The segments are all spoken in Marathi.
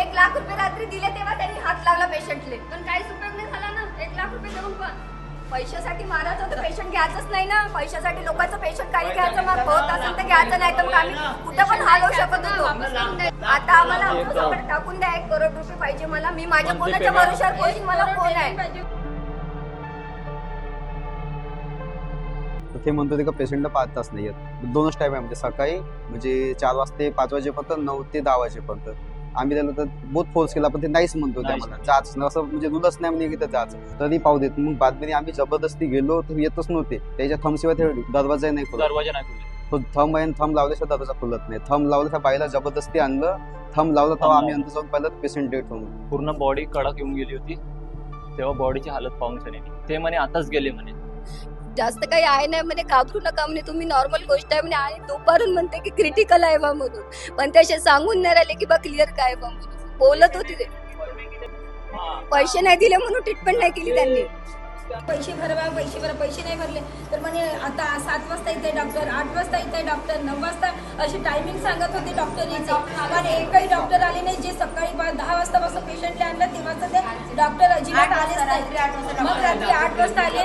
एक लाख रुपये रात्री दिले तेव्हा त्यांनी हात लावला पेशंटले. पण काहीच उपयोग नाही झाला ना. एक लाख रुपये देऊन पण. पैशासाठी मारायचं तर पेशंट घ्यायचंच नाही ना. पैशासाठी लोकांचं पेशंट काही घ्यायचं मग होत असेल तर घ्यायचं नाही तर आम्ही कुठं पण हलवू शकत होतो. आता आम्हाला आमच्यासोबत टाकून द्या. एक करोड रुपये पाहिजे मला. मी माझ्या कोणाच्या भरोशावर कोणी मला कोण आहे? तर ते म्हणतो ते का पेशंटला पाच तास नाही येत. दोनच टाईम आहे म्हणजे सकाळी म्हणजे चार वाजता पाच वाजेपर्यंत नऊ ते दहा वाजेपर्यंत. आम्ही त्याला तर बहुत फोर्स केला पण ते नाहीच म्हणतो जाच असं म्हणजे रुलच नाही म्हणजे की ते जाच. तरी पाहू देत. मग बातमीने आम्ही जबरदस्ती गेलो तर येतच नव्हते. त्याच्या थंबशिवाय ते दरवाजा नाही खोला दरवाजा नाही खुले तो थंब आहे थंब लावल्याशिवाय दरवाजा खुलत नाही. थंब लावलं त्या बाईला जबरदस्ती आणलं. थंब लावलं तेव्हा आम्ही अंतर जाऊन पाहिलं पेशंट डेट होऊन पूर्ण बॉडी कडक येऊन गेली होती. तेव्हा बॉडीची हालत पाहून सनी. ते म्हणे आताच गेले म्हणे. जास्त काही आहे नाही म्हणे घाबरू नका म्हणे तुम्ही नॉर्मल गोष्ट आहे म्हणे आणि दुपारून म्हणते की क्रिटिकल आहे बा म्हणून. पण ते असे सांगून नाही राहिले की बा क्लिअर काय बा म्हणून. बोलत होती ते. पैसे नाही दिले म्हणून ट्रीटमेंट नाही केली त्यांनी. पैसे भरवा पैसे भरा पैसे नाही भरले. तर म्हणे आता सात वाजता येते डॉक्टर आठ वाजता येते डॉक्टर नऊ वाजता अशी टायमिंग सांगत होते डॉक्टरीचे पण एकही डॉक्टर आले नाही जे सकाळी दहा दहा वाजतापासून पेशंटला आणलं तेव्हाच ते डॉक्टर अजिबात आले मग रात्री आठ वाजता आले.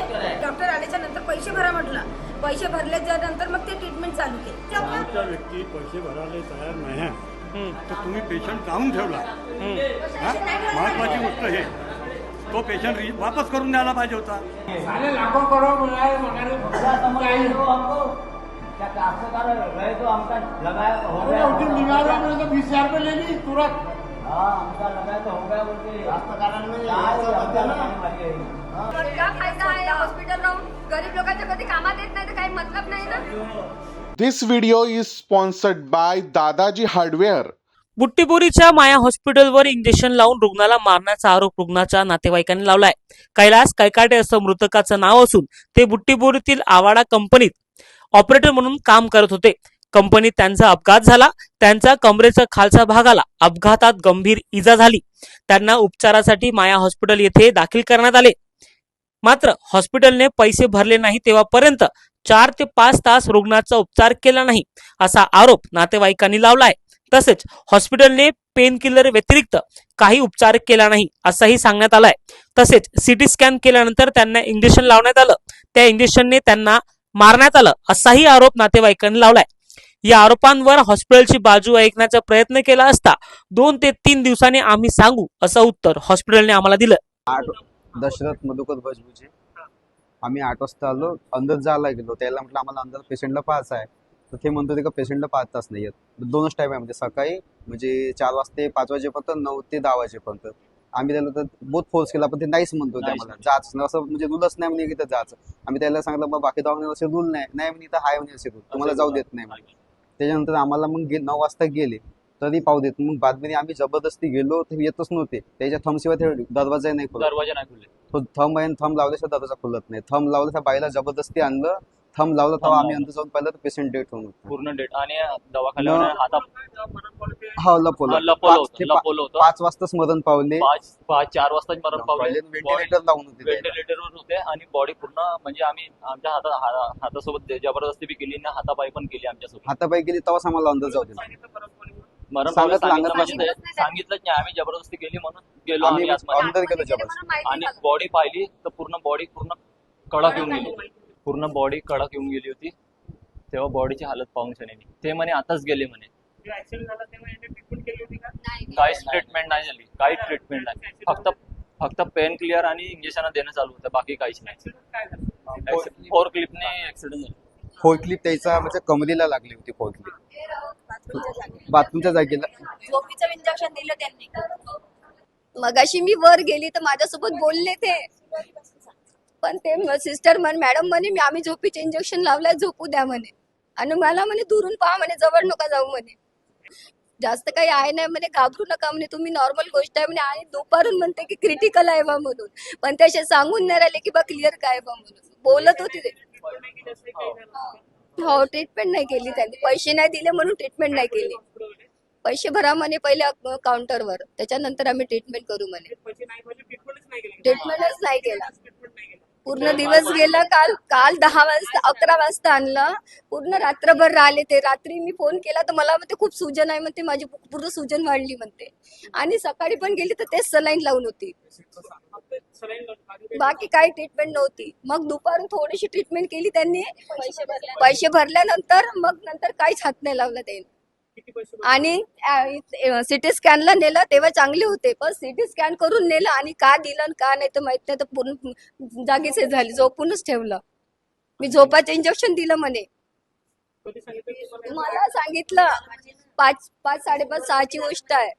पैसे भरा म्हटलं. पैसे भरल्याच्या नंतर मग ते ट्रीटमेंट चालू केली. व्यक्ती पैसे भरायला तयार नाही तर तुम्ही पेशंट लावून ठेवला. हा? महत्वाची गोष्ट हे तो पेशंट वापस करून द्यायला पाहिजे होता. साले लाखों करोड़ बीस हजार रुपये ले ली तुरंत नाही तर काही मतलब नाही ना. This video is sponsored by Dadaji Hardware. बुट्टीबोरीच्या माया हॉस्पिटलवर इंजेक्शन लावून रुग्णाला मारण्याचा आरोप रुग्णाच्या नातेवाईकांनी लावलाय. कैलास कैकाटे असं मृतकाचं नाव असून ते बुट्टीबोरीतील आवाडा कंपनीत ऑपरेटर म्हणून काम करत होते. कंपनीत त्यांचा अपघात झाला. त्यांचा कमरेचा खालचा भागाला अपघातात गंभीर इजा झाली. त्यांना उपचारासाठी माया हॉस्पिटल येथे दाखल करण्यात आले. मात्र हॉस्पिटलने पैसे भरले नाही तेव्हापर्यंत चार ते पाच तास रुग्णाचा उपचार केला नाही असा आरोप नातेवाईकांनी लावलाय. तसेच हॉस्पिटलने पेन किलर व्यतिरिक्त काही उपचार केला नाही असंही सांगण्यात आलंय. तसेच सिटी स्कॅन केल्यानंतर त्यांना इंजेक्शन लावण्यात आलं. त्या इंजेक्शनने त्यांना मारण्यात आलं असाही आरोप नातेवाईकांनी लावलाय. या आरोपांवर हॉस्पिटलची बाजू ऐकण्याचा प्रयत्न केला असता दोन ते तीन दिवसांनी आम्ही सांगू असं उत्तर हॉस्पिटलने आम्हाला दिलं. दशरथ मधुकर भजबुजे. आम्ही आठ वाजता आलो. अंदर जायला गेलो. त्याला म्हटलं आम्हाला अंदर पेशंटला पाहायचं आहे. तर ते म्हणतो ते का पेशंटला पाच तास नाही येत. दोनच टाईम आहे म्हणजे सकाळी म्हणजे चार वाजता पाच वाजेपर्यंत नऊ ते दहा वाजेपर्यंत. आम्ही त्याला तर बहुत फोर्स केला पण ते नाहीच म्हणतो त्या नाहीच मला जाच असं म्हणजे रूलच नाही म्हणे की ते जाच आम्ही त्याला सांगितलं बाकी दवाखान्यात असे रूल नाही. नाही म्हणे तर हाय म्हणे असे रूल तुम्हाला जाऊ देत नाही त्याच्यानंतर आम्हाला मग नऊ वाजता गेले. तरी पाहू देत. मग बातमीने आम्ही जबरदस्ती गेलो तर येतच नव्हते. त्याच्या थंबशिवाय ते दरवाजा नाही खोला दरवाजा नाही खुले तो थंब आहे थंब लावल्याशिवाय दरवाजा खुलत नाही. थंब लावलं त्या बाईला जबरदस्ती आणलं. थंब लावलं तेव्हा आम्ही अंतर जाऊन पाहिलं तर पेशंट डेट होऊन होतं. पूर्ण डेट आणि दवाखान्यावर हाता हा लपवलं. हा, लपवलं पाच- होतं, ते पा- लपवलं होतं. पाच वाजता स्मरण पावले. पाच पाच चार वाजता मरण पावले. व्हेंटिलेटर लावून होते त्याला. व्हेंटिलेटरवर होते आणि बॉडी पूर्ण म्हणजे आम्ही आमच्या हाता हा- हातासोबत जबरदस्ती बी केली ना हातापायी पण केली आमच्यासोबत. हातापायी गेली तेव्हाच आम्हाला अंदर जाऊ दिला. मरण सांगत- पावलं सांगितलं सांगत- म्हणजे सांगितलंच नाही आम्ही जबरदस्ती केली म्हणून गेलो आम्ही आम्ही आतमध्ये. अंदर गेलो जबरदस्ती. आणि. बॉडी पाहिली तर पूर्ण बॉडी पूर्ण कडक येऊन गेली. पूर्ण बॉडी कडक येऊन गेली होती. तेव्हा बॉडीची हालत पाहून सनी ते म्हणे आताच गेले म्हणे. काहीच ट्रीटमेंट नाही झाली. काहीच ट्रीटमेंट नाही. फक्त फक्त पेन क्लिअर आणि इंजेक्शन देणं चालू होतं. बाकी काहीच नाही. फोर क्लिपने ऍक्सिडेंट झाला. फोर त्याचा म्हणजे कमलीला लागली होती फोर बाथरूमच्या जागेला. झोपीचं इंजेक्शन दिलं त्यांनी. मगाशी मी वर गेली तर माझ्यासोबत बोलले ते. पण ते सिस्टर म्हण मॅडम म्हणे मी आम्ही झोपीचे इंजेक्शन लावलंय झोपू द्या म्हणे. आणि मला म्हणे दुरून पहा म्हणे जवळ नका जाऊ म्हणे. जास्त काही आहे नाही म्हणे घाबरू नका म्हणे तुम्ही नॉर्मल गोष्ट आहे म्हणे आणि दुपारून म्हणते की क्रिटिकल आहे बा म्हणून. पण ते असे सांगून नाही राहिले की बा क्लिअर काय बा म्हणून. बोलत होती ते. हो ट्रीटमेंट नाही केली त्यांनी. पैसे नाही दिले म्हणून ट्रीटमेंट नाही केली. पैसे भरा म्हणे पहिले काउंटरवर त्याच्यानंतर आम्ही ट्रीटमेंट करू म्हणे. ट्रीटमेंटच नाही केला. पूर्ण दिवस गेला काल काल दहा वाजता अकरा वाजता आणलं. पूर्ण रात्रभर राहिले ते. रात्री मी फोन केला तर मला म्हणते खूप सुजन आहे म्हणते माझी. पूर्ण सूजन वाढली म्हणते. आणि सकाळी पण गेली तर तेच सलाईन लावून होती. बाकी काही ट्रीटमेंट नव्हती. मग दुपारून थोडीशी ट्रीटमेंट केली त्यांनी. पैसे भरल्यानंतर मग नंतर काहीच हात नाही लावला त्यांनी. आणि सिटी स्कॅनला नेलं तेव्हा चांगले होते. पण सिटी स्कॅन करून नेलं आणि का दिलं आणि का नाही तर माहीत नाही. तर पूर्ण जागीच झाले. झोपूनच ठेवलं. मी झोपाचं इंजेक्शन दिलं म्हणे. मला सांगितलं. पाच पाच साडेपाच सहाची गोष्ट आहे.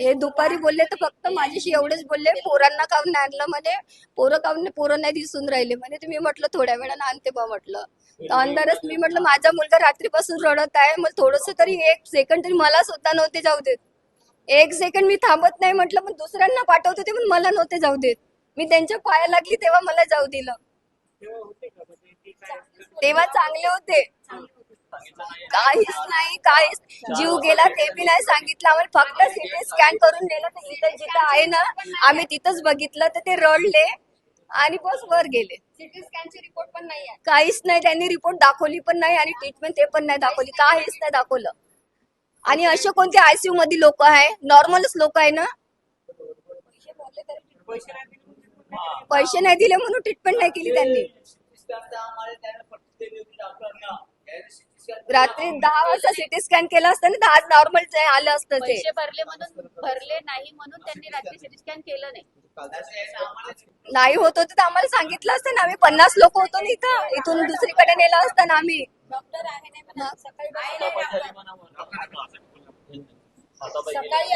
हे दुपारी बोलले तर फक्त माझ्याशी एवढेच बोलले. पोरांना काऊन नाही आणलं म्हणे? पोरं काऊन पोरं नाही दिसून राहिले म्हणे. मी म्हटलं थोड्या वेळानं आणते बा म्हटलं. तर अंधारच मी म्हटलं माझा मुलगा रात्रीपासून रडत आहे. मग थोडस तरी एक सेकंड तरी मला स्वतः नव्हते जाऊ देत. एक सेकंड मी थांबत नाही म्हटलं पण दुसऱ्यांना पाठवत होते पण मला नव्हते जाऊ देत. मी त्यांच्या पाया लागली तेव्हा मला जाऊ दिलं. तेव्हा चांगले होते. काहीच नाही काहीच जीव गेला ते बी नाही सांगितलं आम्हाला फक्त सिटी स्कॅन करून नेलं तर इथं जिथं आहे ना आम्ही तिथंच बघितलं तर ते रडले आणि बस वर गेले. सिटी स्कॅनचे रिपोर्ट पण नाही काहीच नाही त्यांनी रिपोर्ट दाखवली पण नाही आणि ट्रीटमेंट ते पण नाही दाखवली. काहीच नाही दाखवलं. आणि असे कोणते आयसीयू मध्ये लोक आहे? नॉर्मलच लोक आहे ना? पैसे नाही. दिले म्हणून ट्रीटमेंट नाही केली. त्यांनी. रात्री दहा वाजता सिटी स्कॅन केलं असतं ना आज नॉर्मल आलं असतं ते. पैसे भरले म्हणून भरले नाही म्हणून त्यांनी रात्री सिटी स्कॅन केलं नाही. नाही होत होतं तर आम्हाला सांगितलं असतं ना आम्ही पन्नास लोक होतो ना इथं. इथून दुसरीकडे नेलं असतं ना आम्ही. डॉक्टर आहे नाही. सकाळी. सकाळी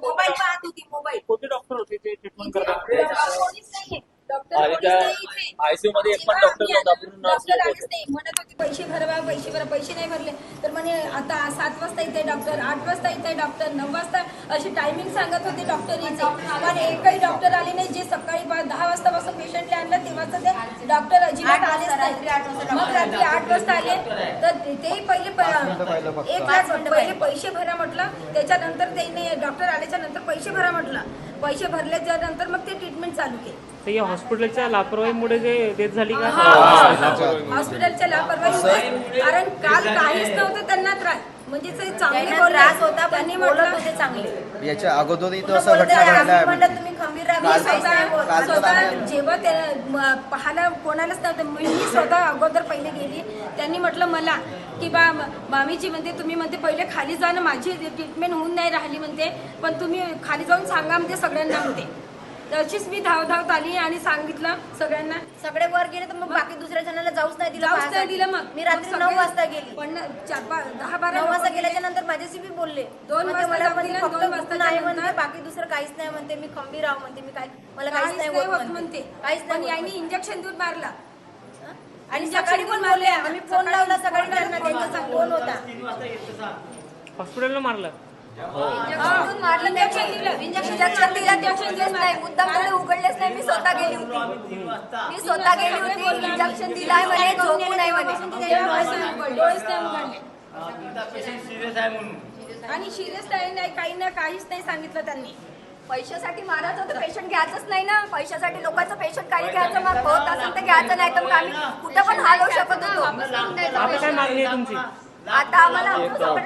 मोबाईल पाहत होती मोबाईल. कोणते डॉक्टर होते ते ट्रीटमेंट करतात आणि त्या कोणीच नाही इथे. आयसीयू मध्ये एक पण डॉक्टर नव्हता पूर्ण nurse डॉक्टर लोक आलेच होते. नाही. म्हणत होते पैसे भरवा पैसे भरा पैसे नाही भरले. तर म्हणे आता सात वाजता इथे डॉक्टर आठ वाजता इथे डॉक्टर नऊ वाजता. अशी टायमिंग सांगत होते डॉक्टर याचे पण एकही डॉक्टर आले नाही जे सकाळी पा- दहा वाजतापासून पेशंटला आणलं तेव्हाच ते डॉक्टर अजिबात आलेच नाही. मग रात्री आठ वाजता आले. तर ते- तेही पहिले प-. एक लाख पहिले पैसे भरा म्हटलं. त्याच्यानंतर त्यांनी डॉक्टर आल्याच्यानंतर पैसे भरा म्हटलं. पैसे भरल्याच्या नंतर मग ते ट्रीटमेंट चालू केली. तर या हॉस्पिटलच्या लापरवाहीमुळे जे डेथ झाली का? हॉस्पिटलच्या लापरवाही. कारण काल काहीच नव्हतं त्यांना त्रास म्हणजे ते चांगले त्यांना बोलले. त्रास होता, पण त्यांनी बोलत म्हटलं होते चांगले. याच्या अगोदरही तो असं घटना घडल्या. आहे. तुम्ही खंबीर मी काल- स्वतः काल तर स्वतः आम्ही- जेव्हा ते म- पाहायला कोणालाच नव्हतं. मी मी स्वतः अगोदर पहिले गेली. त्यांनी म्हटलं मला की बा म- मामीजी म्हणते तुम्ही म्हणते पहिले खाली जा ना माझी ट्रीटमेंट होऊन नाही राहिली म्हणते पण तुम्ही खाली जाऊन सांगा म्हणते सगळ्यांना म्हणते. तशीच मी धाव धावत आली आणि सांगितलं सगळ्यांना. सगळे गेले तर मग बाकी दुसऱ्या जणांना जाऊच नाही दिलं जाऊच नाही पाहायसाठी. दिलं मग. मी रात्री मग नऊ वाजता गेली. पण चार पा- दहा बारा नऊ वाजता लोकं गेल्याच्यानंतर माझ्याशी बी बोलले. दोन म्हणते वाजता मला जाऊ दिलं, दोन नंतर- म्हणते बाकी दुसरं काहीच नाही म्हणते मी खंबीर आहो म्हणते मी काय मला काहीच नाही नाही होत म्हणते. काहीच पण नाही यांनी होत इंजेक्शन देऊन मारला. आणि सकाळी पण बोलले मारलं. आम्ही फोन लावला सकाळी त्यांना त्यांचा. फोन होता. हॉस्पिटलला मारलं. इंजेक्शन दिलं. इंजेक्शन दिलंच नाही. उघडलेच नाही. मी स्वतः गेली होती. मी स्वतः गेली होती. इंजेक्शन आहे म्हणे. म्हणे. आणि सिरियस नाही काही ना काहीच नाही सांगितलं त्यांनी. पैशासाठी मारायचं तर पेशंट घ्यायचंच नाही ना. पैशासाठी लोकांचं पेशंट काही घ्यायचं मग होत असेल तर घ्यायचं नाही. तर आम्ही कुठं पण हलवू शकत होतो. आता आम्हाला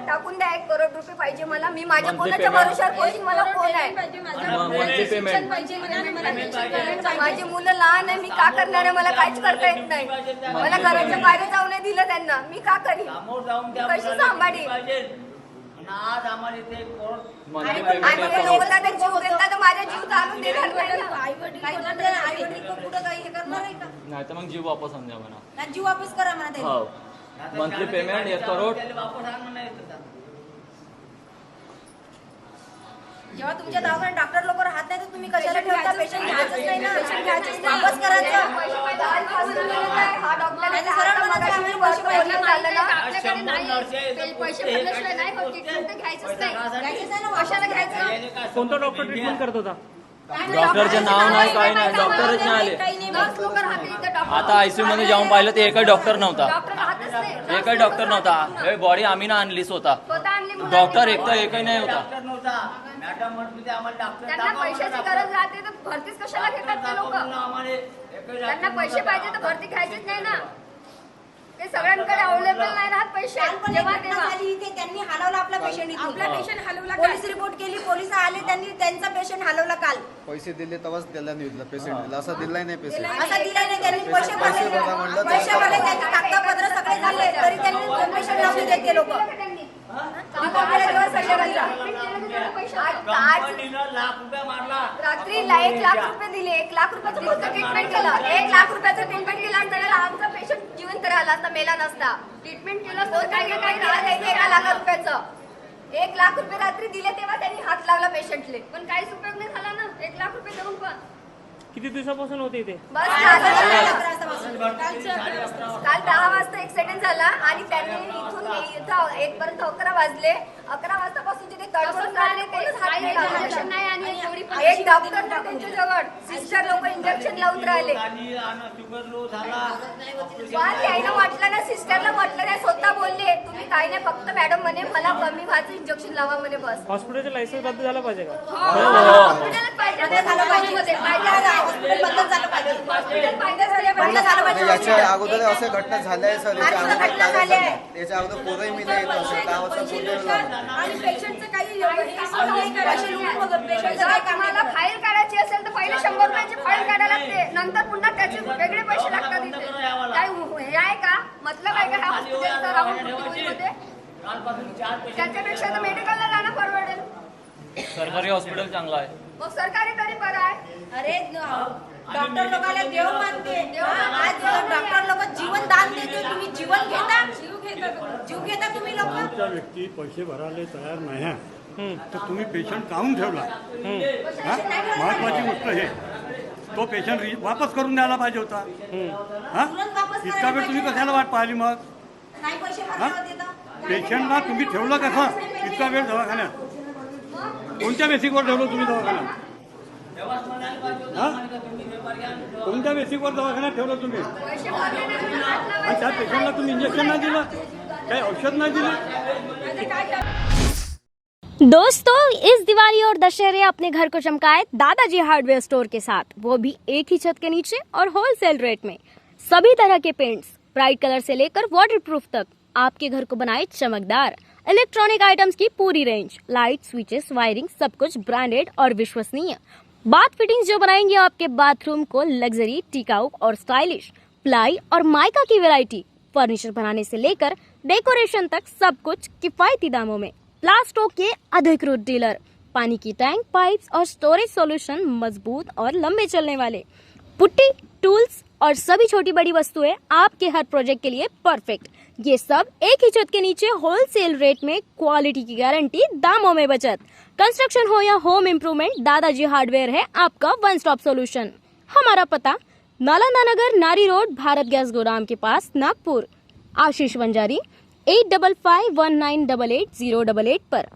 टाकून द्या एक करोड रुपये पाहिजे मला. मी माझ्या कोणाच्या भरोशावर कोणी मला फोन आहे? माझं. मला. लहान आहे मी का करणार आहे? मला काहीच करता येत नाही. मला घराच्या बाहेर जाऊ नाही दिलं त्यांना. मी का करीन? कशी सांभाळी लोक तर जीव देतात तर माझा जीव चालून देणार नाही. आई वडील कुठं काही हे करणार आहे का? नाही तर मग जीव वापस आणजा म्हणा. ना जीव वापस करा म्हणा हो. मंथली पेमेंट एक करोड जेव्हा तुमच्या दवाखान्यात डॉक्टर लोक राहत नाही तर तुम्ही कशाला ठेवता? पेशंट नाही. घ्यायचंच नाही ना. Patient घ्यायचंच नाही. वापस करायचं काय. हा कोणता डॉक्टर ट्रीटमेंट करत होता? डॉक्टरचे नाव नाही काही नाही डॉक्टरच नाही आले आता आयसीयू मध्ये जाऊन पाहिलं तर एकही डॉक्टर नव्हता. एकही डॉक्टर नव्हता. हे बॉडी आम्ही ना आणली स्वतः. डॉक्टर एक तर एकही नाही होता. मॅडम म्हणतो ते आम्हाला डॉक्टर त्यांना दाखवा पैशाची गरज. राहते तर भरतीच कशाला डॉक्टर घेतात ते दाखवा लोक? म्हणून आम्हाला एकही त्यांना डॉक्टर पैसे पाहिजे तर. भरती घ्यायचीच नाही ना. ते सगळ्यांकडे अवेलेबल नाही राहत पैसे. पण एक जेव्हा घटना तेव्हा झाली इथे त्यांनी हलवला आपला पेशंट आपला पेशंट हलवला पोलीस रिपोर्ट केली पोलीस आले त्यांनी त्यांचा पेशंट हलवला काल. पैसे दिले तेव्हाच दिलं पेशंटला असं दिलाय नाही पैसे असं दिला नाही. त्यांनी पैसे पैसे भरले भरा म्हणलं तर. पैसे भरले त्याचे कागदपत्र सगळे झाले. तरी त्यांनी पेशंट लावून देते लोक. रिपोर्ट केला तेव्हा संध्याकाळचा आज- आज कंपनीनं लाख रुपये मारला. रात्रीला एक लाख रुपये दिले. एक लाख रुपयाचं फक्त ट्रीटमेंट केलं? एक लाख रुपयाचं ट्रीटमेंट केलं असतं तर आमचा राहिला असता मेला नसता. ट्रीटमेंट केलं तर काही ना काही राहिलं एका लाख रुपयाचं. एक लाख रुपये रात्री दिले तेव्हा त्यांनी हात लावला पेशंटले पण काहीच उपयोग नाही झाला ना. एक लाख रुपये देऊन पण. किती दिवसापासून होते इथे? बस काल काल दहा वाजता एक्सिडेंट झाला आणि त्यांनी इथून इथं एक पर्यंत अकरा वाजले. अकरा वाजतापासून तिथे तडफड राहिले लावले. एक डॉक्टर तर त्यांच्या जवळ सिस्टर लोक इंजेक्शन लावून राहिले. आणि आणि शुगर लो झाला पण त्याला म्हटलं ना सिस्टरला म्हटलं नाही स्वतः बोलले तुम्ही काही नाही फक्त मॅडम म्हणे मला कमी व्हायचं इंजेक्शन लावा म्हणे बस. हॉस्पिटलचे लायसन्स रद्द झालं पाहिजे का? हॉस्पिटलच पाहिजे बंद झालं पाहिजे. हॉस्पिटल बंद झालं पाहिजे. हॉस्पिटल पाहिजे. झाले बंद झालं पाहिजे. याच्या अगोदर असे घटना झाल्या आहे सर. याच्या अगोदर काय पोरही मिले येत असेल दहा वर्ष पोरं आणि पेशंटचं फाईल काढायची असेल तर पहिले शंभर रुपयाची फाईल काढायला लागते नंतर पुन्हा त्याचे वेगळे पैसे लागतात इथे काय हे आहे का मतलब आहे का ह्या हॉस्पिटलचा राहून त्याच्यापेक्षा तर मेडिकलला जाणं परवडेल सरकारी हॉस्पिटल चांगलं आहे. मग सरकारी तरी बरं आहे अरे डॉक्टर लोकांना देव मानते. आज डॉक्टर लोक जीवन दान देते तुम्ही जीवन घेता? जीव घेता जीव घेता तुम्ही लोक व्यक्ती पैसे भरायला तयार नाही आहे. तर तुम्ही पेशंट काढून ठेवला. हा? महत्वाची गोष्ट हे. तो पेशंट रि- वापस करून द्यायला पाहिजे होता. हा? इतका वेळ तुम्ही कशाला वाट पाहिली मग? हा? पेशंटला तुम्ही ठेवलं कसं? इतका वेळ दवाखान्यात. कोणत्या बेसिकवर ठेवलं तुम्ही दवाखान्यात? हा? कोणत्या बेसिकवर दवाखान्यात ठेवलं तुम्ही. आणि त्या पेशंटला तुम्ही इंजेक्शन नाही दिलं? काही औषध नाही दिलं? दोस्तों, इस दिवाली और दशहरे अपने घर को चमकाए दादाजी हार्डवेयर स्टोर के साथ। वो भी एक ही छत के नीचे और होलसेल रेट में। सभी तरह के पेंट्स ब्राइट कलर से लेकर वाटरप्रूफ तक आपके घर को बनाए चमकदार। इलेक्ट्रॉनिक आइटम्स की पूरी रेंज लाइट स्विचेस वायरिंग सब कुछ ब्रांडेड और विश्वसनीय। बाथ फिटिंग्स जो बनाएँगे आपके बाथरूम को लग्जरी टिकाऊ और स्टाइलिश प्लाई और माइका की वैरायटी फर्नीचर बनाने से लेकर डेकोरेशन तक सब कुछ किफायती दामों में। प्लास्टो के अधिकृत डीलर पानी की टैंक पाइप्स और स्टोरेज सॉल्यूशन मज़बूत और लंबे चलने वाले। पुट्टी टूल्स और सभी छोटी बड़ी वस्तुएँ आपके हर प्रोजेक्ट के लिए परफेक्ट ये सब एक ही छत के नीचे होलसेल रेट में क्वालिटी की गारंटी दामों में बचत। कंस्ट्रक्शन हो या होम इम्प्रूवमेंट दादाजी हार्डवेयर है आपका वन स्टॉप सोल्यूशन हमारा पता, नालंदा नगर, नारी रोड, भारत गैस गोदाम के pass Nagpur. Ashish Wanjari eight double five one nine double eight zero double eight पर.